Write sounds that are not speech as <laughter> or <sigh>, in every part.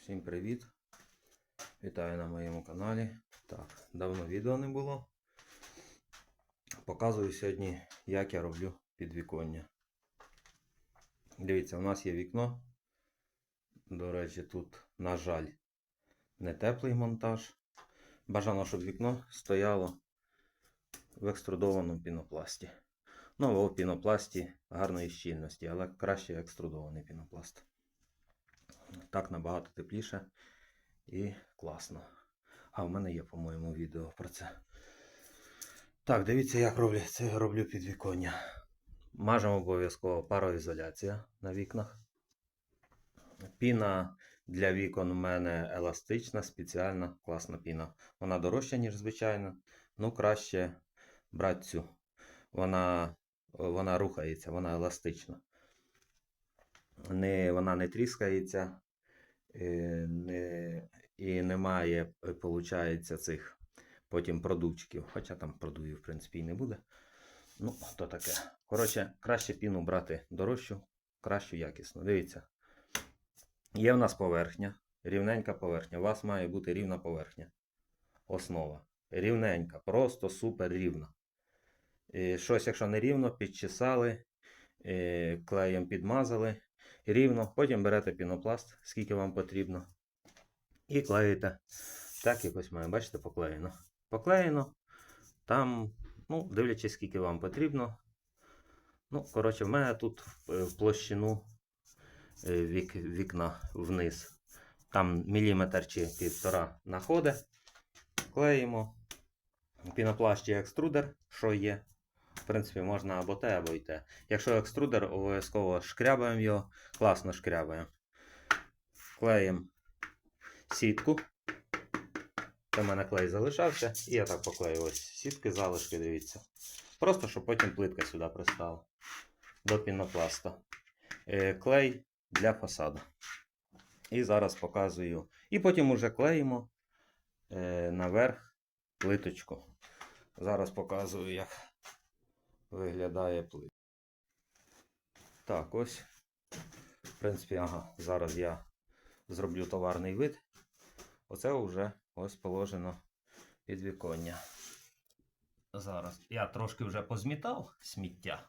Всім привіт! Вітаю на моєму каналі. Так, давно відео не було. Показую сьогодні, як я роблю підвіконня. Дивіться, у нас є вікно. До речі, тут, на жаль, не теплий монтаж. Бажано, щоб вікно стояло в екструдованому пінопласті. Ну, в пінопласті гарної щільності, але краще екструдований пінопласт. Так набагато тепліше і класно. А в мене є, по-моєму, відео про це. Так, дивіться, як роблю. Це роблю підвіконня. Мажемо обов'язково пароізоляція на вікнах. Піна для вікон у мене еластична, спеціальна, класна піна. Вона дорожча, ніж звичайна. Ну, краще брати цю. Вона, вона рухається, вона еластична. Не, вона не тріскається, е, не, і немає, виходить, цих потім продувчиків. Хоча там продувів, в принципі, і не буде. Ну, то таке. Коротше, краще піну брати дорожчу, кращу якісну. Дивіться. Є в нас поверхня, рівненька поверхня. У вас має бути рівна поверхня. Основа. Рівненька, просто супер рівна. І щось, якщо не рівно, підчесали, е, клеєм підмазали рівно. Потім берете пінопласт, скільки вам потрібно. І клеїте. Так якось має, бачите, поклеєно. Поклеєно. Там, ну, дивлячись, скільки вам потрібно. Ну, коротше, в мене тут в площину е, вік, вікна вниз. Там міліметр чи півтора находить. Клеїмо. Пінопласт чи екструдер, що є. В принципі, можна або те, або й те. Якщо екструдер, обов'язково шкрябаємо його, класно шкрябаємо. Клеїмо сітку. Це в мене клей залишався. І я так поклею ось сітки, залишки, дивіться. Просто, щоб потім плитка сюди пристала. До пінопласта. Е, Клей для фасаду. І зараз показую. І потім уже клеїмо е, наверх плиточку. Зараз показую, як виглядає плит. Так, ось. В принципі, ага, зараз я зроблю товарний вид. Оце вже ось положено підвіконня. Зараз я трошки вже позмітав сміття.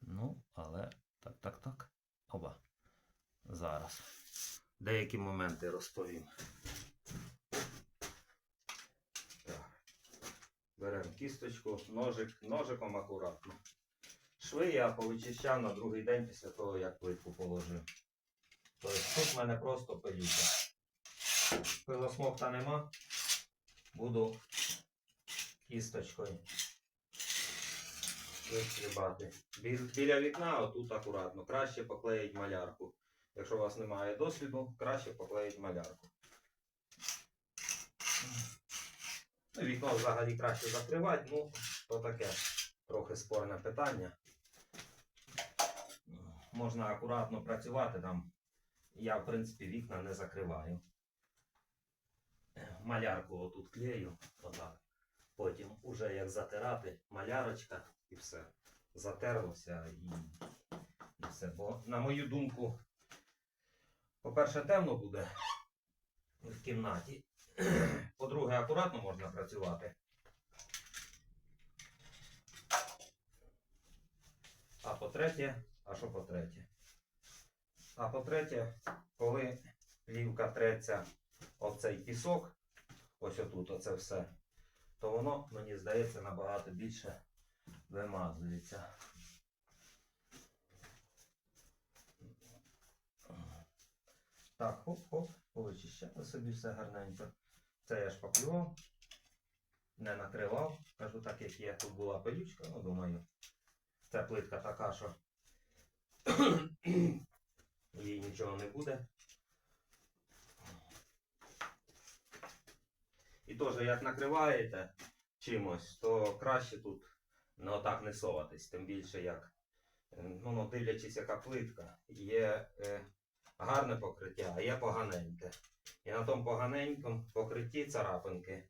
Ну, але так, так, так. Оба. Зараз. Деякі моменти розповім. Беремо кісточку, ножик, ножиком акуратно. Шви я повичищав на другий день після того, як плитку положив. Тобто тут в мене просто пилюка. Пилосмокта нема. Буду кісточкою вистрибати. Бі- Біля вікна отут акуратно. Краще поклеїть малярку. Якщо у вас немає досвіду, краще поклеїть малярку. Ну, Вікно взагалі краще закривати, ну, то таке трохи спорне питання. Можна акуратно працювати там. Я, в принципі, вікна не закриваю. Малярку отут клею, отак. Потім уже як затирати, малярочка і все. Затерлося і, і все. Бо, на мою думку, по-перше, темно буде в кімнаті. <clears throat> По-друге, акуратно можна працювати. А по-третє, а що по-третє? А по-третє, коли плівка треться об цей пісок, ось отут, оце все, то воно, мені здається, набагато більше вимазується. Так, хоп-хоп, повичищали собі все гарненько. Це я шпаклював, не накривав. Кажу так, як є, тут була пилючка, ну думаю, ця плитка така, що <clears throat> їй нічого не буде. І теж, як накриваєте чимось, то краще тут не отак не соватись. Тим більше як, ну, ну дивлячись, яка плитка, є е, гарне покриття, а є поганеньке. І на тому поганенькому покритті царапинки.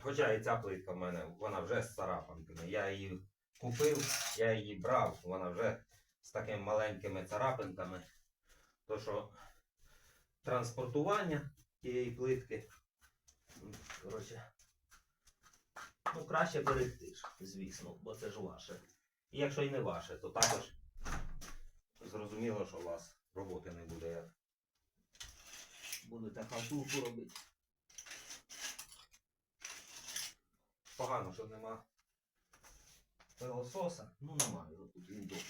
Хоча і ця плитка в мене, вона вже з царапинками. Я її купив, я її брав, вона вже з такими маленькими царапинками. То що транспортування тієї плитки. Коротше. Ну, краще берегти ж, звісно, бо це ж ваше. І якщо і не ваше, то також зрозуміло, що у вас роботи не буде як. Будете халтурку робити. Погано, що нема пилососа. Ну немає його тут він дома.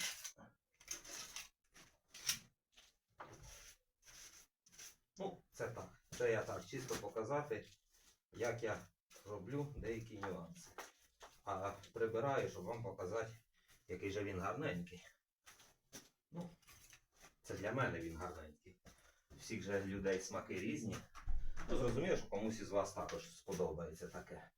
Ну, це так. Це я так, чисто показати, як я роблю деякі нюанси. А прибираю, щоб вам показати, який же він гарненький. Ну, це для мене він гарненький. Всіх же людей смаки різні. Ну, зрозуміло, що комусь із вас також сподобається таке.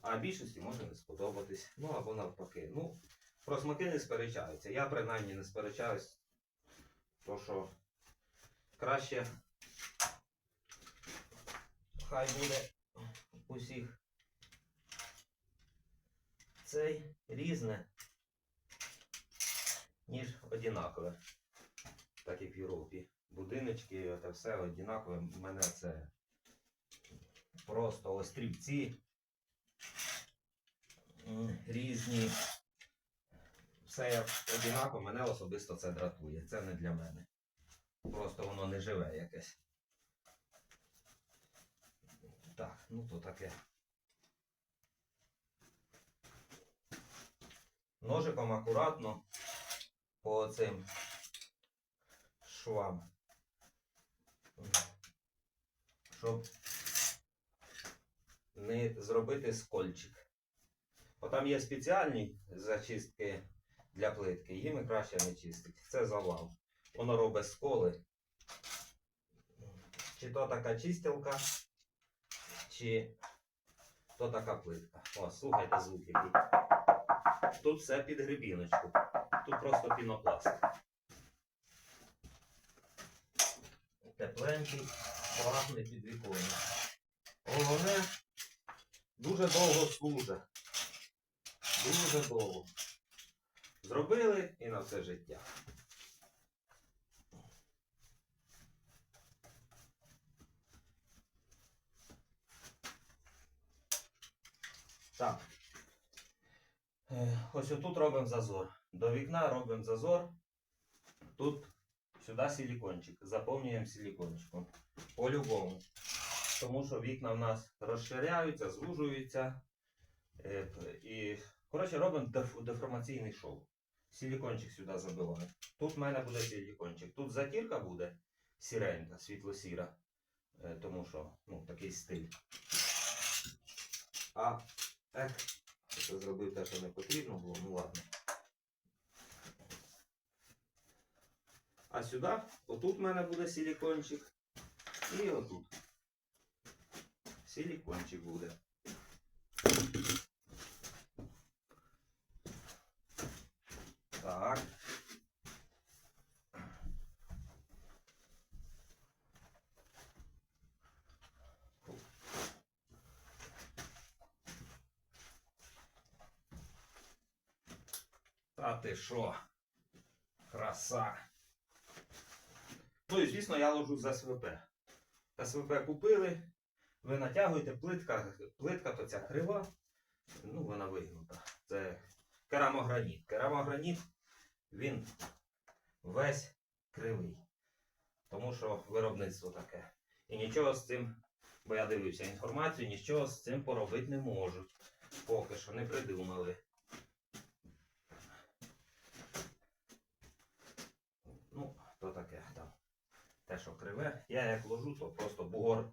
А більшості може не сподобатись. Ну або навпаки. Ну, про смаки не сперечаються. Я принаймні не сперечаюсь. То що краще хай буде усіх цей різне, ніж одинакове. Так як в Європі. Будиночки, це все одинакове. У мене це просто острівці різні. Все як одинаково, мене особисто це дратує. Це не для мене. Просто воно не живе якесь. Так, ну то таке. Ножиком акуратно по цим швам. Щоб не зробити скольчик. Бо там є спеціальні зачистки для плитки, їми краще не чистить. Це завал. Воно робить сколи. Чи то така чистілка, чи то така плитка. О, слухайте звук який. Тут все під грибіночку. Тут просто пінопласт. Тепленький, пахне під віконня. Головне, дуже довго служить. Дуже довго. Зробили і на все життя. Так. Е, Ось отут робимо зазор. До вікна робимо зазор. Тут сюди силікончик. Заповнюємо силікончиком. По-любому. Тому що вікна в нас розширяються, звужуються. Е, І, коротше, робимо деформаційний шов. Силікончик сюди забиваємо. Тут в мене буде силікончик. Тут затірка буде сіренька, світло-сіра. Е, Тому що ну, такий стиль. А ех, зробив те, що не потрібно було, ну ладно. А сюди, отут в мене буде силікончик. І отут. Силікончик буде. Так. Та ти що? Краса. Ну і звісно, я ложу з СВП. СВП купили. Ви натягуєте плитка, плитка то ця крива. Ну, вона вигнута. Це керамограніт. Керамограніт, він весь кривий. Тому що виробництво таке. І нічого з цим, бо я дивився інформацію, нічого з цим поробити не можуть. Поки що не придумали. Ну, то таке. Те, що криве. Я як ложу, то просто бугор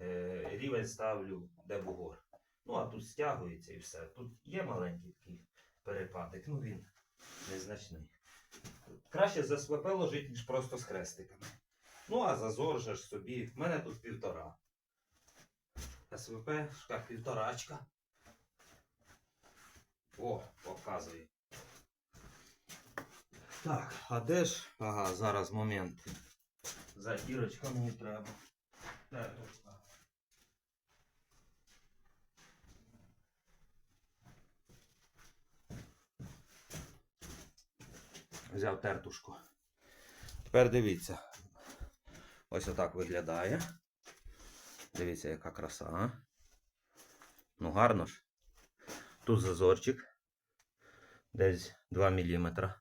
е, рівень ставлю, де бугор. Ну, а тут стягується і все. Тут є маленький такий перепадик, ну він незначний. Краще за СВП ложить, ніж просто з хрестиками. Ну, а зазор же ж собі. В мене тут півтора. СВП, шкаф півторачка. О, показує. Так, а де ж? Ага, зараз момент. Затірочка мені треба. Тетушка. Взяв тертушку. Тепер дивіться. Ось отак виглядає. Дивіться, яка краса. а. Ну, гарно ж. Тут зазорчик. Десь 2 мм.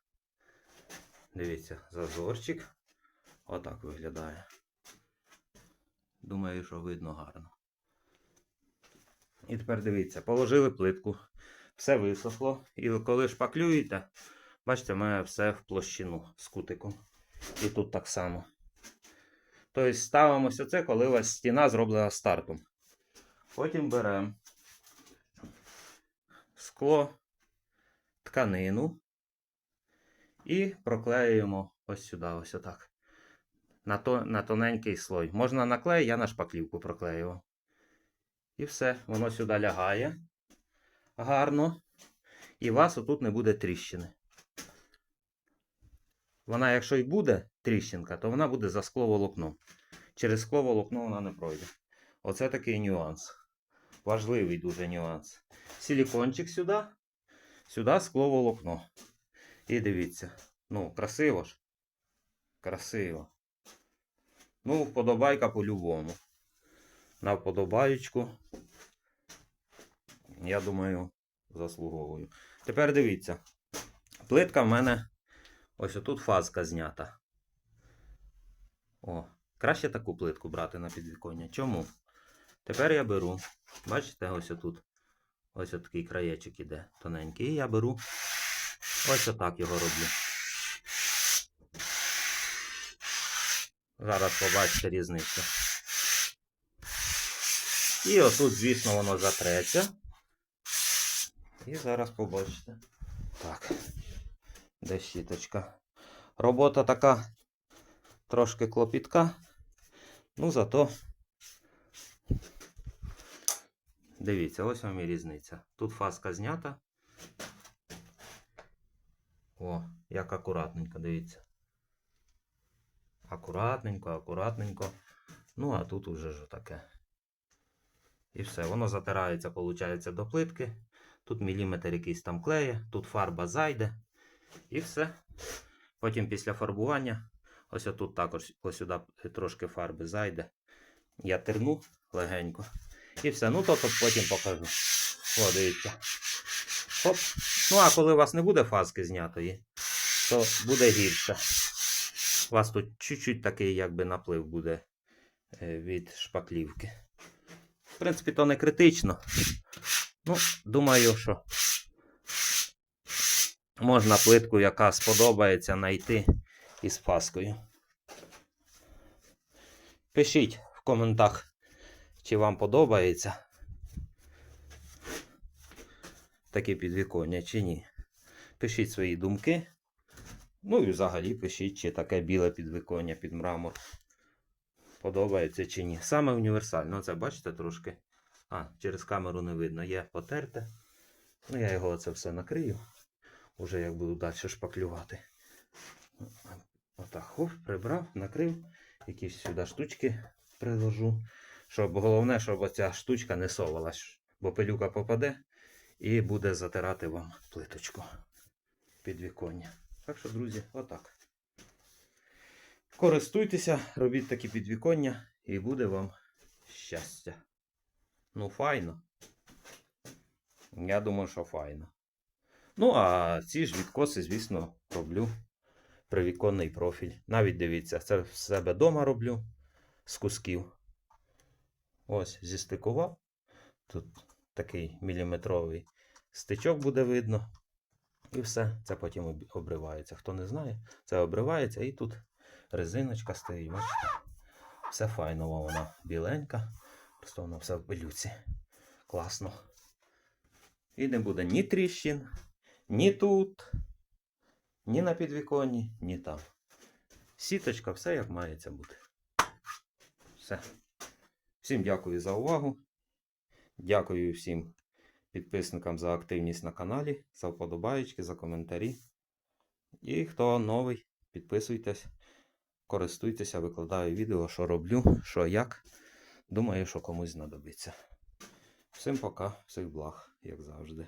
Дивіться, зазорчик. Отак виглядає. Думаю, що видно гарно. І тепер дивіться, положили плитку, все висохло. І коли шпаклюєте, бачите, мене все в площину з кутиком. І тут так само. Тобто ставимося це, коли у вас стіна зроблена стартом. Потім беремо скло, тканину і проклеюємо ось сюди, ось отак. На, то, на тоненький слой. Можна на я на шпаклівку проклеював. І все, воно сюди лягає гарно. І у вас отут не буде тріщини. Вона, якщо й буде тріщинка, то вона буде за скловолокном. Через скловолокно вона не пройде. Оце такий нюанс. Важливий дуже нюанс. Силікончик сюди, сюди скловолокно. І дивіться. Ну, красиво ж. Красиво. Ну, вподобайка по-любому. На вподобаючку. Я думаю, заслуговую. Тепер дивіться. Плитка в мене ось отут фазка знята. О, краще таку плитку брати на підвіконня. Чому? Тепер я беру. Бачите, ось отут. Ось такий краєчок іде тоненький. І я беру ось отак його роблю. Зараз побачите різницю. І отут, звісно, воно затреться. І зараз побачите. Так. Де щіточка? Робота така трошки клопітка. Ну, зато. Дивіться, ось вам і різниця. Тут фаска знята. О, як акуратненько, дивіться. Акуратненько, акуратненько. Ну, а тут уже ж таке. І все, воно затирається, виходить, до плитки. Тут міліметр якийсь там клеє, тут фарба зайде. І все. Потім після фарбування, ось тут також ось сюди трошки фарби зайде. Я терну легенько. І все. Ну, то, то потім покажу. О, дивіться. Хоп. Ну, а коли у вас не буде фаски знятої, то буде гірше. У вас тут чуть-чуть такий якби наплив буде е, від шпаклівки. В принципі, то не критично. Ну, думаю, що можна плитку, яка сподобається, знайти із фаскою. Пишіть в коментах, чи вам подобається таке підвіконня, чи ні. Пишіть свої думки. Ну і взагалі пишіть, чи таке біле підвіконня під мрамор подобається чи ні. Саме універсальне. Оце бачите трошки. А, через камеру не видно. Є потерте. Ну, я його оце все накрию. Уже як буду далі шпаклювати. Отак, хоп, прибрав, накрив. Якісь сюди штучки приложу. Щоб головне, щоб оця штучка не совалась. Бо пилюка попаде і буде затирати вам плиточку під віконня. Так що, друзі, отак. Користуйтеся, робіть такі підвіконня і буде вам щастя. Ну, файно. Я думаю, що файно. Ну, а ці ж відкоси, звісно, роблю привіконний профіль. Навіть дивіться, це в себе вдома роблю з кусків. Ось, зістикував. Тут такий міліметровий стичок буде видно. І все, це потім обривається. Хто не знає, це обривається і тут резиночка стоїть. Бачите? Все файно, вона біленька. Просто вона все в пилюці. Класно. І не буде ні тріщин, ні тут, ні на підвіконні, ні там. Сіточка, все як мається бути. Все. Всім дякую за увагу. Дякую всім підписникам за активність на каналі, за вподобаєчки, за коментарі. І хто новий, підписуйтесь, користуйтеся, викладаю відео, що роблю, що як. Думаю, що комусь знадобиться. Всім пока, всіх благ, як завжди.